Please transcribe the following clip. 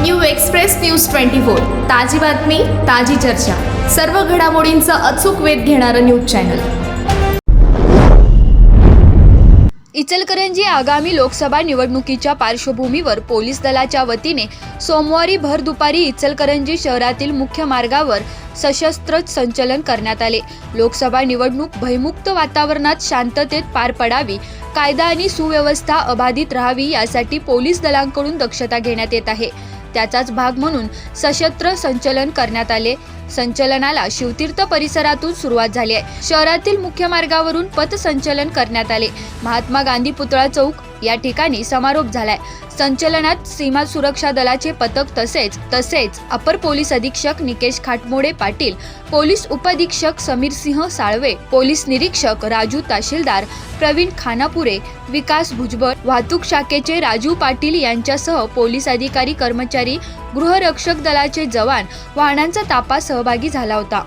New express news twenty four. ताजी बातमी ताजी चर्चा. सर्व घडामोडींचा अचूक वेध घेणारं न्यूज चॅनल. इचलकरंजी आगामी लोकसभा निवडणुकीच्या पार्श्वभूमीवर पोलीस दलाच्या वतीने सोमवारी भर दुपारी इचलकरंजी शहरातील मुख्य मार्गावर सशस्त्र संचलन करण्यात आले. लोकसभा निवडणूक भयमुक्त वातावरणात शांततेत पार पडावी कायदा आणि सुव्यवस्था अबाधित राहावी यासाठी पोलीस दलांकडून दक्षता घेण्यात येत आहे. त्याचाच भाग म्हणून सशस्त्र संचलन करण्यात आले. संचलनाला शिवतीर्थ परिसरातून सुरुवात झाली आहे. शहरातील मुख्य मार्गावरून पथसंचलन करण्यात आले. महात्मा गांधी पुतळा चौक या ठिकाणी समारोप झालाय. संचलनात सीमा सुरक्षा दलाचे पथक तसेच तसेच अपर पोलीस अधीक्षक निकेश खाटमोडे पाटील पोलीस उपअधीक्षक समीर सिंह साळवे पोलीस निरीक्षक राजू तहसीलदार प्रवीण खानापुरे विकास भुजबळ वाहतूक शाखेचे राजू पाटील यांच्यासह पोलीस अधिकारी कर्मचारी गृहरक्षक दलाचे जवान वाहनांचा तापासह सहभागी झाला होता.